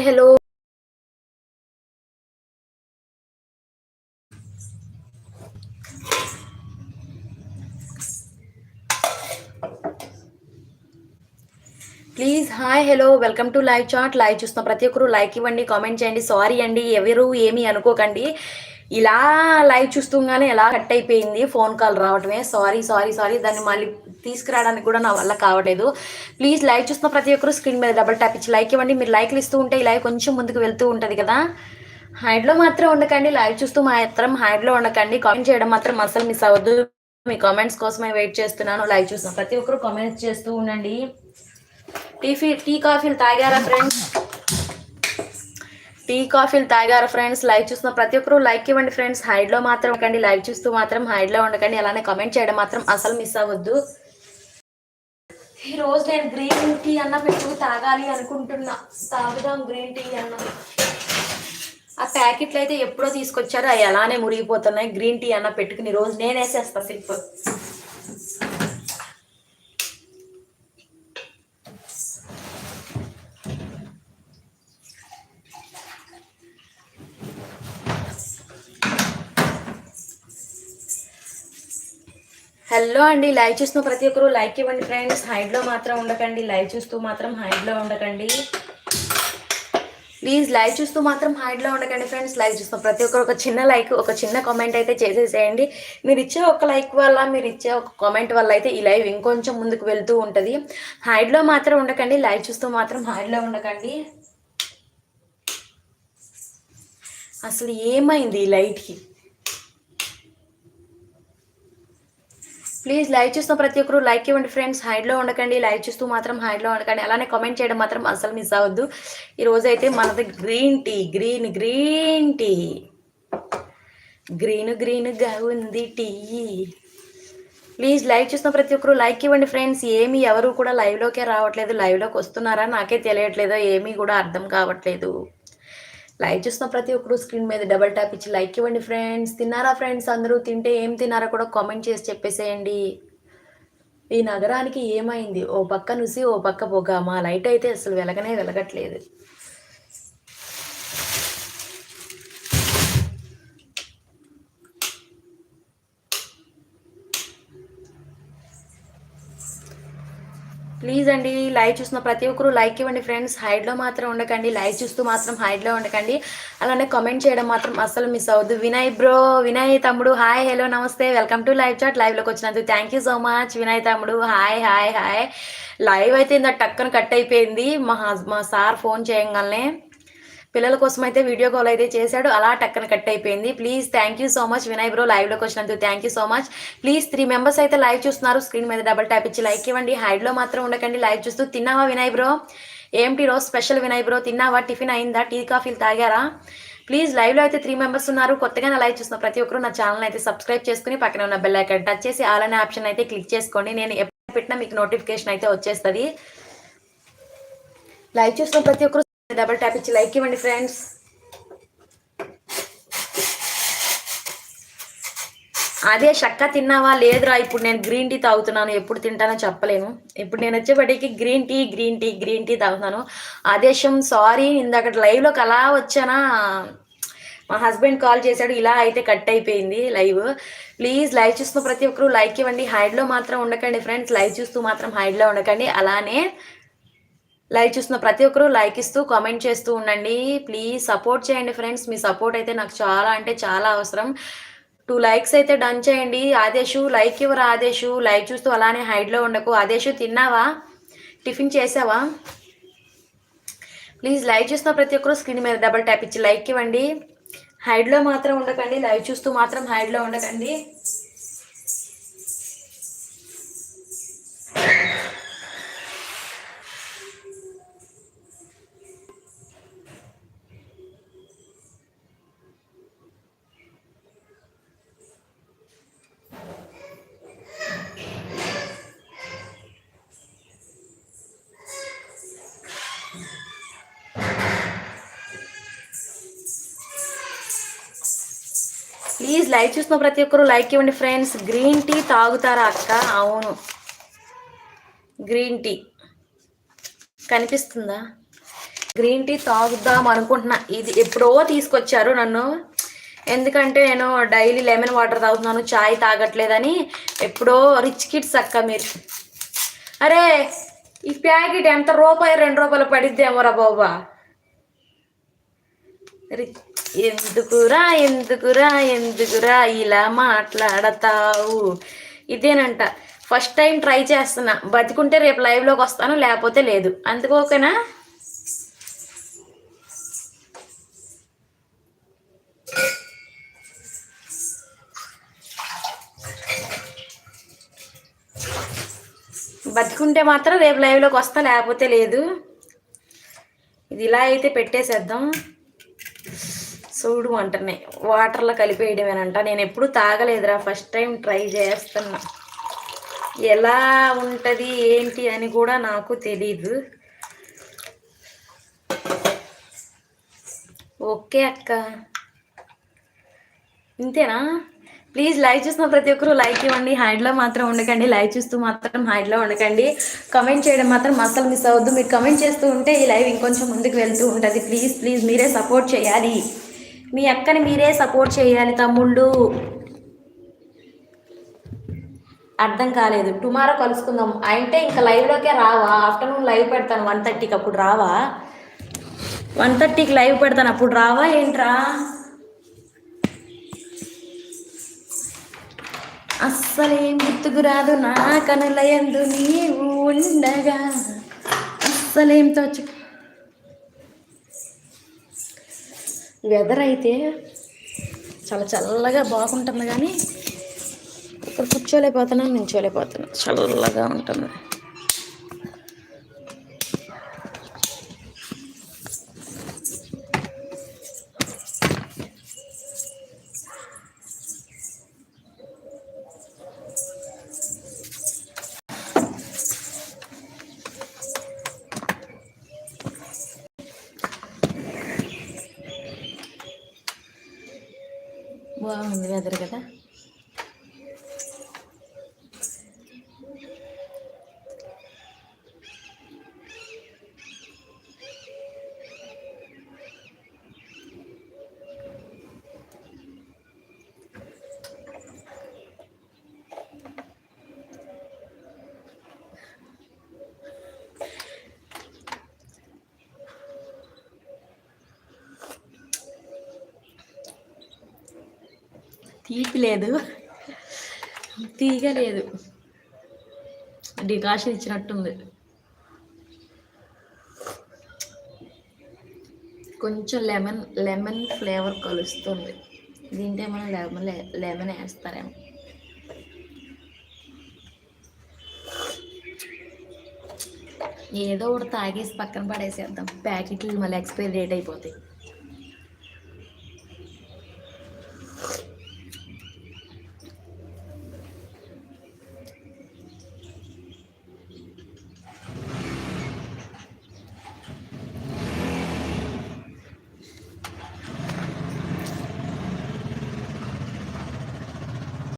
Hi hello. Please hi hello welcome to live chat live చూస్తున్న ప్రతి ఒక్కరు like ఇవ్వండి కామెంట్ చేయండి. సారీ అండి ఎవరు ఏమీ అనుకోకండి. ఇలా లైవ్ చూస్తుంగానే ఎలా కట్ అయిపోయింది ఫోన్ కాల్ రావటమే. సారీ సారీ సారీ దాన్ని మళ్ళీ తీసుకురావడానికి కూడా నా వల్ల కావట్లేదు. ప్లీజ్ లైవ్ చూస్తున్న ప్రతి ఒక్కరు స్క్రీన్ మీద డబల్ ట్యాప్ ఇచ్చి లైక్ ఇవ్వండి. మీరు లైక్లు ఇస్తూ ఉంటే ఈ లైవ్ కొంచెం ముందుకు వెళ్తూ ఉంటుంది కదా. హైడ్లో మాత్రం ఉండకండి. లైవ్ చూస్తూ మాత్రం హైడ్లో ఉండకండి. కామెంట్ చేయడం మాత్రం అసలు మిస్ అవ్వద్దు. మీ కామెంట్స్ కోసమే వెయిట్ చేస్తున్నాను. లైవ్ చూస్తాను ప్రతి ఒక్కరు కామెంట్స్ చేస్తూ ఉండండి. టీఫీ టీ కాఫీలు తాగారా ఫ్రెండ్స్ టీ కాఫీలు తాగారా ఫ్రెండ్స్. లైవ్ చూస్తున్న ప్రతి ఒక్కరు లైక్ ఇవ్వండి ఫ్రెండ్స్. హైడ్లో మాత్రం ఉండకండి లైవ్ చూస్తూ మాత్రం హైడ్లో ఉండకండి అలానే కామెంట్ చేయడం మాత్రం అసలు మిస్ అవ్వద్దు. ఈ రోజు నేను గ్రీన్ టీ అన్న పెట్టుకు తాగాలి అనుకుంటున్నా. తాగుదాం గ్రీన్ టీ అన్న. ఆ ప్యాకెట్లు అయితే ఎప్పుడో తీసుకొచ్చారో. అవి అలానే మురిగిపోతున్నాయి. గ్రీన్ టీ అన్న పెట్టుకుని రోజు నేను వేసేస్తా సిప్ హలో అండి లైవ్ చూస్తున్న ప్రతి ఒక్కరు లైక్ ఇవ్వండి ఫ్రెండ్స్. హైడ్లో మాత్రం ఉండకండి లైవ్ చూస్తూ మాత్రం హైడ్లో ఉండకండి. ప్లీజ్ లైవ్ చూస్తూ మాత్రం హైడ్లో ఉండకండి ఫ్రెండ్స్. లైవ్ చూస్తున్న ప్రతి ఒక్కరు ఒక చిన్న లైక్ ఒక చిన్న కామెంట్ అయితే చేసేసేయండి. మీరు ఇచ్చే ఒక లైక్ వల్ల మీరు ఇచ్చే ఒక కామెంట్ వల్ల అయితే ఈ లైవ్ ఇంకొంచెం ముందుకు వెళ్తూ ఉంటుంది. హైడ్లో మాత్రం ఉండకండి లైవ్ చూస్తూ మాత్రం హైడ్లో ఉండకండి. అసలు ఏమైంది ఈ లైట్కి? ప్లీజ్ లైవ్ చూస్తున్న ప్రతి ఒక్కరు లైక్ ఇవ్వండి ఫ్రెండ్స్ హైడ్లో ఉండకండి. లైవ్ చూస్తూ మాత్రం హైడ్లో ఉండకండి. అలానే కామెంట్ చేయడం మాత్రం అసలు మిస్ అవ్వద్దు. ఈ రోజు అయితే మనది green tea green green tea green గ్రీన్గా ఉంది టీ ప్లీజ్ లైవ్ చూస్తున్న ప్రతి ఒక్కరు లైక్ ఇవ్వండి ఫ్రెండ్స్ ఏమి ఎవరు కూడా లైవ్లోకే రావట్లేదు. లైవ్లోకి వస్తున్నారా? నాకే తెలియట్లేదో. ఏమీ కూడా అర్థం కావట్లేదు. లైక్ చేసిన ప్రతి ఒక్కరు స్క్రీన్ మీద డబల్ ట్యాప్ ఇచ్చి లైక్ ఇవ్వండి ఫ్రెండ్స్. తిన్నారా ఫ్రెండ్స్? అందరూ తింటే ఏం తిన్నారా కూడా కామెంట్ చేసి చెప్పేసేయండి. ఈ నగరానికి ఏమైంది? ఓ పక్క నుసి ఓ పక్క పొగ. మా లైట్ అయితే అసలు వెలగనే వెలగట్లేదు. ప్లీజ్ అండి లైవ్ చూస్తున్న ప్రతి ఒక్కరు లైక్ ఇవ్వండి ఫ్రెండ్స్. హైడ్లో మాత్రం ఉండకండి. లైవ్ చూస్తూ మాత్రం హైడ్లో ఉండకండి. అలానే కామెంట్ చేయడం మాత్రం అస్సలు మిస్ అవ్వద్దు. వినయ్ బ్రో వినయ్ తమ్ముడు హాయ్ హలో నమస్తే. వెల్కమ్ టు లైవ్ చాట్ లైవ్లోకి వచ్చినందుకు thank you so much Vinay తమ్ముడు హాయ్ హాయ్ హాయ్ లైవ్ అయితే ఇంత టక్కన కట్ అయిపోయింది. మా హస్ మా సార్ ఫోన్ చేయగానే పిల్లల కోసం అయితే వీడియో కాల్ అయితే చేశాడు. అలా టక్కన కట్ అయిపోయింది. Please thank you so much Vinay bro లైవ్లోకి వచ్చినందుకు thank you so much please three members అయితే లైవ్ చూస్తున్నారు. స్క్రీన్ మీద డబల్ ట్యాప్ ఇచ్చి లైక్ ఇవ్వండి. హైడ్లో మాత్రం ఉండకండి. లైవ్ చూస్తూ తిన్నావా వినయ్ బ్రో ఏంటి రోజు స్పెషల్ వినయ్ బ్రో తిన్నావా? టిఫిన్ అయిందా? టీ కాఫీలు తాగారా? ప్లీజ్ లైవ్లో అయితే త్రీ మెంబర్స్ ఉన్నారు. కొత్తగా నా లైవ్ చూసిన ప్రతి ఒక్కరు నా ఛానల్ అయితే సబ్స్క్రైబ్ చేసుకుని పక్కన ఉన్న బెల్ ఐకాన్ టచ్ చేసి ఆల్ అనే ఆప్షన్ అయితే క్లిక్ చేసుకోండి. నేను ఎప్పుడు పెట్టినా మీకు నోటిఫికేషన్ అయితే వచ్చేస్తుంది. లైవ్ చూసిన ప్రతి ఒక్కరు డబల్ ట్యాప్ ఇచ్చి లైక్ ఇవ్వండి ఫ్రెండ్స్ అదే చక్క తిన్నావా లేదురా ఇప్పుడు నేను గ్రీన్ టీ తాగుతున్నాను ఎప్పుడు తింటానో చెప్పలేను. ఇప్పుడు నేను వచ్చేపటికి green tea green tea green tea తాగుతున్నాను. ఆదేశం సారీ ఇందాక లైవ్లోకి అలా వచ్చానా? మా హస్బెండ్ కాల్ చేశాడు ఇలా అయితే కట్ అయిపోయింది లైవ్ ప్లీజ్ లైవ్ చూస్తున్న ప్రతి ఒక్కరు లైక్ ఇవ్వండి. హైడ్లో మాత్రం ఉండకండి ఫ్రెండ్స్ లైవ్ చూస్తూ మాత్రం హైడ్లో ఉండకండి. అలానే లైక్ చూస్తున్న ప్రతి ఒక్కరు లైక్ ఇస్తూ కామెంట్ చేస్తూ ఉండండి. ప్లీజ్ సపోర్ట్ చేయండి ఫ్రెండ్స్. మీ సపోర్ట్ అయితే నాకు చాలా అంటే చాలా అవసరం. టూ లైక్స్ అయితే డన్ చేయండి. ఆదేశు లైక్ ఇవ్వరా ఆదేశు? లైక్ చూస్తూ అలానే హైడ్లో ఉండకు. ఆదేశు తిన్నావా? టిఫిన్ చేసావా? ప్లీజ్ లైక్ చూస్తున్న ప్రతి ఒక్కరు స్క్రీన్ మీద డబల్ ట్యాప్ ఇచ్చి లైక్ ఇవ్వండి. హైడ్లో మాత్రం ఉండకండి. లైవ్ చూస్తూ మాత్రం హైడ్లో ఉండకండి. ప్లీజ్ లైక్ చూసిన ప్రతి ఒక్కరు లైక్ ఇవ్వండి ఫ్రెండ్స్. గ్రీన్ టీ తాగుతారా అక్క? అవును. Green tea. కనిపిస్తుందా? గ్రీన్ టీ తాగుదాం అనుకుంటున్నా. ఇది ఎప్పుడో తీసుకొచ్చారు నన్ను. ఎందుకంటే నేను డైలీ లెమన్ వాటర్ తాగుతున్నాను చాయ్ తాగట్లేదని. ఎప్పుడో రిచ్ కిడ్స్ అక్క మీరు. అరే ఈ ప్యాకెట్ ఎంత రూపాయి? రెండు రూపాయలు పడిద్దేమోరా బాబా. రిచ్ ఎందుకురా ఎందుకురా ఎందుకురా ఇలా మాట్లాడతావు? ఇదేనంట. ఫస్ట్ టైం ట్రై చేస్తున్నా. బతికుంటే రేపు లైవ్లోకి వస్తాను లేకపోతే లేదు. అందుకు ఓకేనా? బతికుంటే మాత్రం రేపు లైవ్లోకి వస్తా లేకపోతే లేదు. ఇది ఇలా అయితే పెట్టేసేద్దాం. చూడు అంటనే. వాటర్లో కలిపేయడమేనంట. నేను ఎప్పుడు తాగలేదురా. ఫస్ట్ టైం ట్రై చేస్తున్నా. ఎలా ఉంటుంది ఏంటి అని కూడా నాకు తెలీదు. ఓకే అక్క. ఇంతేనా? ప్లీజ్ లైక్ చూస్తున్న ప్రతి ఒక్కరు లైక్ ఇవ్వండి. హైడ్లో మాత్రం ఉండకండి. లైక్ చూస్తూ మాత్రం హైడ్లో ఉండకండి. కమెంట్ చేయడం మాత్రం అస్సలు మిస్ అవ్వద్దు. మీరు కమెంట్ చేస్తూ ఉంటే ఈ లైవ్ ఇంకొంచెం ముందుకు వెళ్తూ ఉంటుంది. ప్లీజ్ ప్లీజ్ మీరే సపోర్ట్ చేయాలి. మీ అక్కని మీరే సపోర్ట్ చేయాలి తమ్ముళ్ళు. అర్థం కాలేదు. టుమారో కలుసుకుందాం. అంటే ఇంకా లైవ్లోకే రావా? ఆఫ్టర్నూన్ లైవ్ పెడతాను. వన్ థర్టీకి అప్పుడు రావా? వన్ థర్టీకి లైవ్ పెడతాను. అప్పుడు రావా ఏంట్రా? అస్సలేం గుర్తుకు రాదు నా కనులయందు నీవు ఉండగా. అస్సలేం తోచు వెదర్ అయితే చాలా చల్లగా బాగుంటుంది కానీ ఇక్కడ కూర్చోలేకపోతున్నాను నించోలేకపోతున్నాను చల్లగా ఉంటుంది. బాగుంది వెదర్ కదా? తీపి లేదు. తీగ లేదు. డికాషన్ ఇచ్చినట్టుంది. కొంచెం లెమన్ లెమన్ ఫ్లేవర్ కలుస్తుంది. దీంట్లో మనం లెమన్ లెమన్ వేస్తారేమో. ఏదో ఒకటి తాగేసి పక్కన పడేసేద్దాం. ప్యాకెట్లు మళ్ళీ ఎక్స్పైరీ డేట్ అయిపోతాయి.